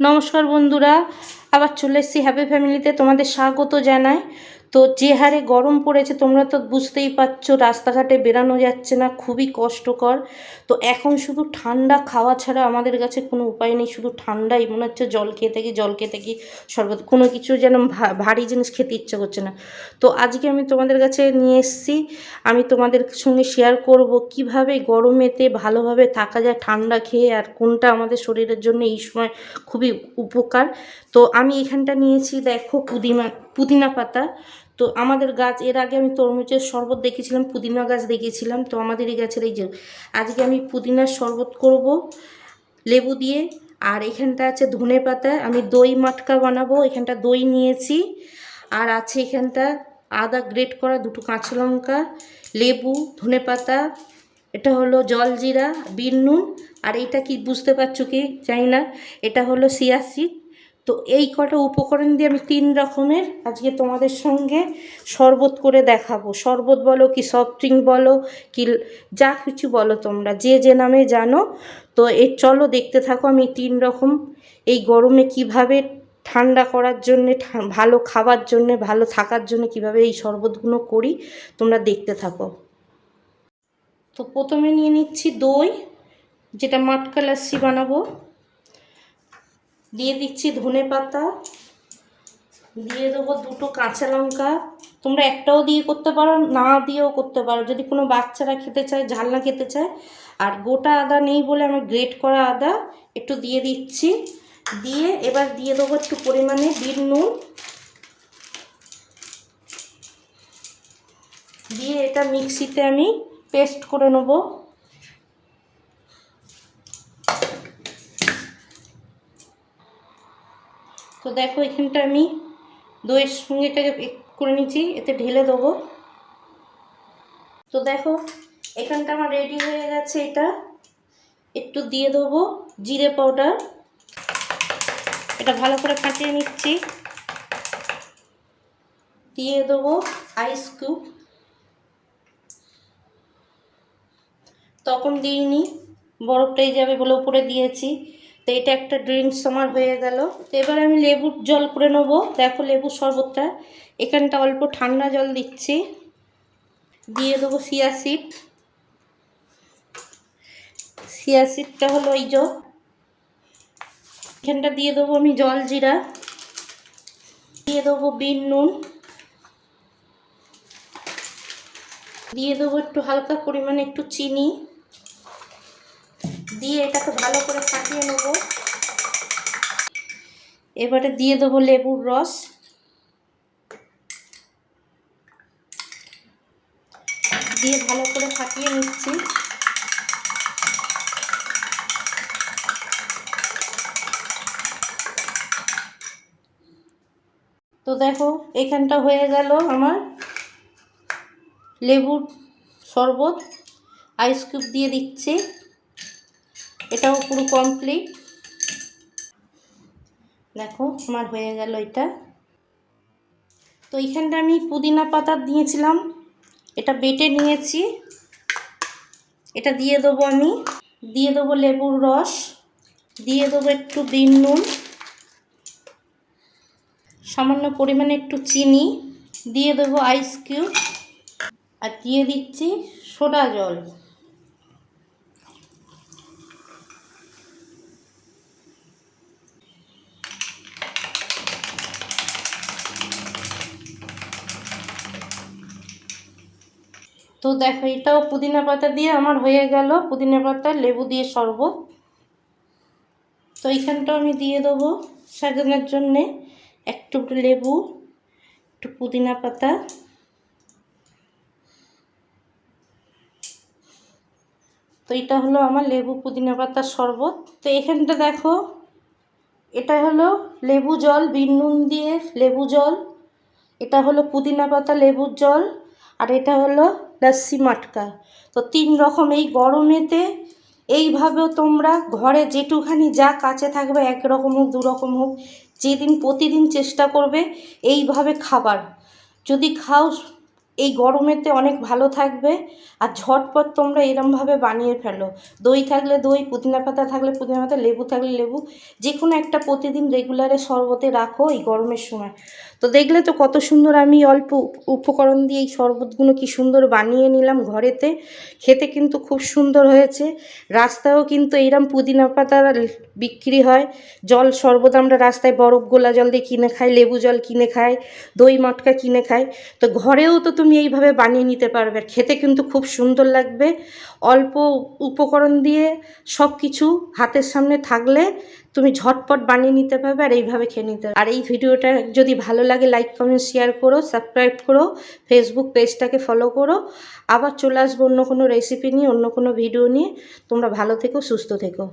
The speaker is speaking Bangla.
নমস্কার বন্ধুরা আবার চলে এসেছি হ্যাপি ফ্যামিলিতে তোমাদের স্বাগত জানাই। তো যে হারে গরম পড়েছে, তোমরা তো বুঝতেই পারছ, রাস্তাঘাটে বেরানো যাচ্ছে না, খুবই কষ্টকর। তো এখন শুধু ঠান্ডা খাওয়া ছাড়া আমাদের কাছে কোনো উপায় নেই, শুধু ঠান্ডাই। মনে হচ্ছে জল খেয়ে থাকি, জল খেয়ে থাকি সর্বত কোনো কিছু যেন ভারী জিনিস খেতে ইচ্ছে করছে না। তো আজকে আমি তোমাদের কাছে নিয়ে এসেছি। আমি তোমাদের সঙ্গে শেয়ার করব কীভাবে গরমেতে ভালোভাবে থাকা যায়, ঠান্ডা খেয়ে, আর কোনটা আমাদের শরীরের জন্য এই সময় খুবই উপকার। তো আমি এখানটা নিয়েছি, দেখো পুদিনা পুদিনা পাতা। তো আমাদের গাছ, এর আগে আমি তরমুজের শরবত দেখেছিলাম পুদিনা গাছ দেখেছিলাম তো আমাদের এই গাছের এই যে, আজকে আমি পুদিনার শরবত করব, লেবু দিয়ে। আর এখানটা আছে ধনে পাতা, আমি দই মাটকা বানাবো। এখানটা দই নিয়েছি। আর আছে এখানটা আদা গ্রেট করা দুটো কাঁচা লঙ্কা, লেবু, ধনে পাতা। এটা হলো জলজিরা, বিন, নুন। আর এটা কি, বুঝতে পারছ কি? জানি না। এটা হলো সিয়াসিড তো এই কটা উপকরণ দিয়ে আমি তিন রকমের আজকে তোমাদের সঙ্গে শরবত করে দেখাবো। শরবত বলো কি সফট ড্রিঙ্ক বলো কি যা কিছু বলো তোমরা, যে যে নামে জানো। তো এই চলো দেখতে থাকো আমি তিন রকম। এই গরমে কীভাবে ঠান্ডা করার জন্যে ভালো খাবার জন্যে, ভালো থাকার জন্য কীভাবে এই শরবতগুলো করি তোমরা দেখতে থাকো। তো প্রথমে নিয়ে নিচ্ছি দই, যেটা মাটকা লাস্সি বানাবো। দিয়ে দিচ্ছি ধনে পাতা। দিয়ে দেবো দুটো কাঁচা লঙ্কা। তোমরা একটাও দিয়ে করতে পারো, না দিয়েও করতে পারো। যদি কোনো বাচ্চারা খেতে চায়, ঝাল না খেতে চায়, আর গোটা আদা নেই বলে আমি গ্রেট করা আদা, একটু দিয়ে দিচ্ছি। দিয়ে এবার দিয়ে দেবো একটু পরিমাণে বিট নুন। দিয়ে এটা মিক্সিতে আমি পেস্ট করে নেব। তো দেখো, এখানটা আমি দইয়ের সঙ্গে এটাকে করে নিচ্ছি, এতে ঢেলে দেবো। তো দেখো, এখানটা আমার রেডি হয়ে গেছে এটা। একটু দিয়ে দেবো জিরে পাউডার এটা ভালো করে ফাটিয়ে নিচ্ছি। দিয়ে দেবো আইস কিউব তখন দিইনি, বরফটাই যাবে বলে উপরে দিয়েছি। তো এটা একটা ড্রিঙ্কস আমার হয়ে গেল। তো এবার আমি লেবুর জল করে নেব। দেখো লেবুর শরবতটা। এখানটা অল্প ঠান্ডা জল দিচ্ছি। দিয়ে দেবো সিয়াসিড সিয়াসিডটা হলো এই যে। এখানটা দিয়ে দেবো আমি জল জিরা। দিয়ে দেবো বিন, নুন। দিয়ে দেবো একটু হালকা পরিমাণে একটু চিনি। দিয়ে এটাকে ভালো করে ফাটিয়ে নেব। এবারে দিয়ে দেবো লেবুর রস। দিয়ে ভালো করে ফাটিয়ে নিচ্ছি। তো দেখো, এখানটা হয়ে গেল আমার লেবুর শরবত। আইস কিউব দিয়ে দিচ্ছি। এটাও পুরো কমপ্লিট দেখো, আমার হয়ে গেল এটা। তো এইখানটা আমি পুদিনা পাতা দিয়েছিলাম। এটা বেটে নিয়েছি। এটা দিয়ে দেবো আমি। দিয়ে দেবো লেবুর রস। দিয়ে দেবো একটু বিন নুন। সামান্য পরিমাণে একটু চিনি। দিয়ে দেবো আইস কিউব আর দিয়ে দিচ্ছি সোডা জল। তো দেখো, এটাও পুদিনা পাতা দিয়ে আমার হয়ে গেল। পুদিনা পাতা, লেবু দিয়ে শরবত। তো এইখানটাও আমি দিয়ে দেবো সাজানোর জন্যে। একটু লেবু, একটু পুদিনা পাতা। তো এটা হলো আমার লেবু পুদিনা পাতার শরবত। তো এখানটা দেখো, এটা হলো লেবু জল, বিন নুন দিয়ে লেবু জল। এটা হলো পুদিনা পাতা, লেবুর জল। আর এটা হলো লাস্সি মাটকা। তো তিন রকম এই গরমেতে এইভাবেও তোমরা ঘরে যেটুখানি যা কাছে থাকবে এক রকম হোক দু রকম হোক, যেদিন প্রতিদিন চেষ্টা করবে এইভাবে খাবার। যদি খাও, এই গরমেতে অনেক ভালো থাকবে আর ঝটপট তোমরা এরমভাবে বানিয়ে ফেলো। দই থাকলে দই, পুদিনা পাতা থাকলে পুদিনা পাতা, লেবু থাকলে লেবু যে কোনো একটা প্রতিদিন রেগুলারে শরবতে রাখো এই গরমের সময়। তো দেখলে তো কত সুন্দর আমি অল্প উপ- উপকরণ দিয়ে এই শরবতগুলো কি সুন্দর বানিয়ে নিলাম ঘরেতে। খেতে কিন্তু খুব সুন্দর হয়েছে। রাস্তায়ও কিন্তু এইরকম পুদিনা পাতা বিক্রি হয়। জল শরবত আমরা রাস্তায় বরফ গোলা জল দিয়ে কিনে খাই, লেবু জল কিনে খাই, দই মটকা কিনে খাই। তো ঘরেও তো তুমি এইভাবে বানিয়ে নিতে পারবে। খেতে কিন্তু খুব সুন্দর লাগবে। অল্প উপকরণ দিয়ে সব কিছু হাতের সামনে থাকলে তুমি ঝটপট বানিয়ে নিতে পারবে আর এইভাবে খেয়ে নিতে আর এই ভিডিওটা যদি ভালো লাগে লাইক কমেন্ট শেয়ার করো সাবস্ক্রাইব করো ফেসবুক পেজটাকে ফলো করো। আবার চলে আসব অন্য কোনো রেসিপি নিয়ে, অন্য কোনো ভিডিও নিয়ে। তোমরা ভালো থেকো, সুস্থ থেকো।